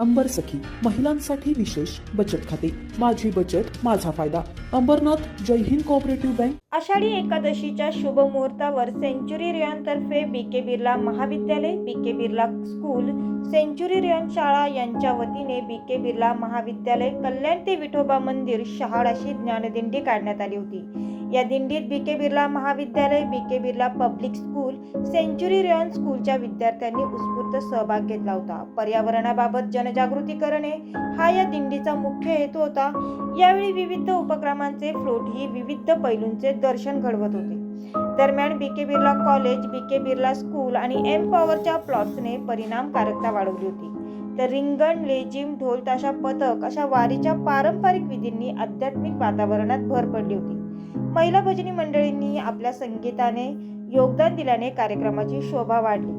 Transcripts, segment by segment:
अंबर सखी महिलांसाठी विशेष बचत खाते. माझी बचत माझा फायदा. अंबरनाथ जय हिंद कोऑपरेटिव्ह बँक आषाढी एकादशीच्या शुभ मुहूर्तावर सेंच्युरी तर्फे बी के बिर्ला महाविद्यालय B K Birla school Century Rayon शाळा यांच्या वतीने बी के बिर्ला महाविद्यालय कल्याण ते विठोबा मंदिर शहाड अशी ज्ञानदिंडी काढण्यात आली होती. या दिंडीत बी के बिर्ला महाविद्यालय B K Birla public school Century Rayon स्कूलच्या विद्यार्थ्यांनी उत्स्फूर्त सहभाग घेतला होता. पर्यावरणाबाबत जनजागृती करणे हा या दिंडीचा मुख्य हेतू होता. यावेळी विविध उपक्रमांचे फ्लोट ही विविध पैलूंचे दर्शन घडवत होते. दरम्यान B K Birla college B K Birla school आणि एम पॉवरच्या प्लॉट्सने परिणामकारकता वाढवली होती. तर रिंगण लेझिम ढोल ताशा पथक अशा वारीच्या पारंपरिक विधींनी आध्यात्मिक वातावरणात भर पडली होती. महिला भजनी मंडळींनी आपल्या संगीताने योगदान दिल्याने कार्यक्रमाची शोभा वाढली.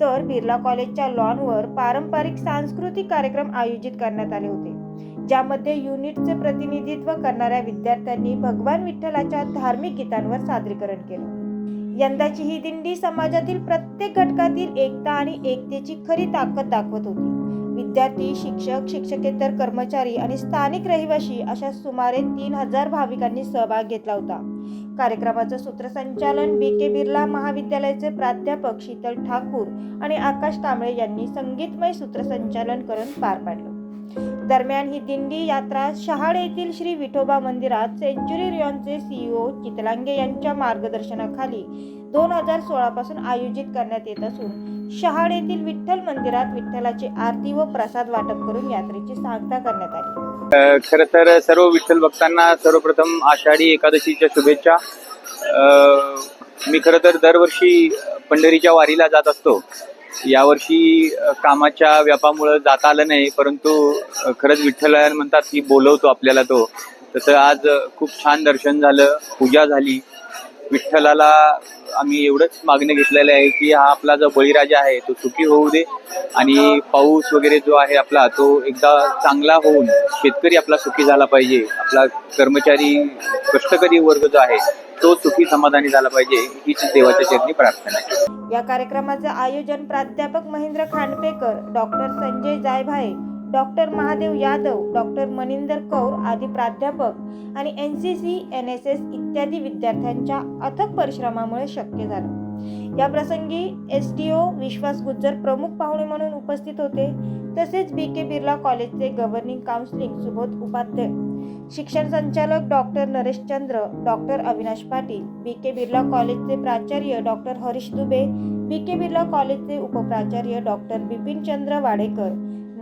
तर बिर्ला कॉलेजच्या लॉनवर पारंपरिक सांस्कृतिक कार्यक्रम आयोजित करण्यात आले होते ज्यामध्ये युनिटचे प्रतिनिधित्व करणाऱ्या विद्यार्थ्यांनी भगवान विठ्ठलाच्या धार्मिक गीतांवर सादरीकरण केलं. यंदाची ही दिंडी समाजातील प्रत्येक घटकातील एकता आणि एकतेची खरी ताकद दाखवत होती. विद्यार्थी शिक्षक शिक्षकेतर कर्मचारी आणि स्थानिक रहिवासी अशा सुमारे तीन हजार भाविकांनी सहभाग घेतला होता. कार्यक्रमाचं सूत्रसंचालन बी के बिर्ला महाविद्यालयाचे प्राध्यापक शीतल ठाकूर आणि आकाश कांबळे यांनी संगीतमय सूत्रसंचालन करून पार पाडलं. दरम्यान ही दिंडी यात्रा शहाड येथील श्री विठोबा मंदिरात सेंच्युरी रियॉनचे सीईओ चितलांगे यांच्या मार्गदर्शनाखाली दोन हजार सोळा पासून आयोजित करण्यात येत असून शहाड येथील विठ्ठल मंदिरात विठ्ठलाची आरती व प्रसाद वाटप करून यात्रेची सांगता करण्यात आली. खर तर सर्व विठ्ठल भक्तांना सर्वप्रथम आषाढी एकादशीच्या शुभेच्छा. मी खरं तर दरवर्षी पंढरीच्या वारीला जात असतो. यावर्षी कामाच्या व्यापामुळं जाता आलं नाही परंतु खरंच विठ्ठल म्हणतात की बोलवतो आपल्याला तो. तसं आज खूप छान दर्शन झालं पूजा झाली. विठ्ठलाला आम्ही एवढंच मागणी घेतलेलं आहे की हा आपला जो बळीराजा आहे तो सुखी होऊ दे. आणि पाऊस वगैरे जो आहे आपला तो एकदा चांगला होऊन शेतकरी आपला सुखी झाला पाहिजे. आपला कर्मचारी कष्टकरी वर्ग जो आहे तो सुखी समाधानी झाला पाहिजे हीच देवाच्या चरणी प्रार्थना आहे. या कार्यक्रमाचे आयोजन प्राध्यापक Mahendra Khandpekar doctor Sanjay Jaybhaye doctor Mahadev Yadav doctor Maninder Kaur आदी प्राध्यापक आणि N C C N S S इत्यादी विद्यार्थ्यांच्या अथक परिश्रमामुळे शक्य झालं. या प्रसंगी S D O Vishwas Gujjar प्रमुख पाहुणे म्हणून उपस्थित होते. तसेच बी के बिर्ला कॉलेजचे गव्हर्निंग काउन्सिलिंग सुबोध उपाध्याय शिक्षण संचालक doctor Naresh Chandra doctor Avinash Patil B K Birla कॉलेजचे प्राचार्य doctor Harish Dubey B K Birla कॉलेजचे उपप्राचार्य डॉक्टर बिपिनचंद्र वाडेकर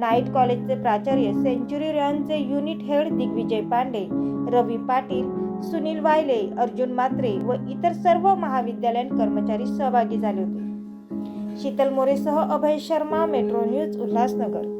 नाईट कॉलेजचे प्राचार्य सेंच्युरी रॉनचे युनिट हेड दिग्विजय पांडे रवी पाटील सुनील वायले अर्जुन मात्रे व इतर सर्व महाविद्यालयीन कर्मचारी सहभागी झाले होते. शीतल मोरेसह अभय शर्मा मेट्रो न्यूज उल्हासनगर.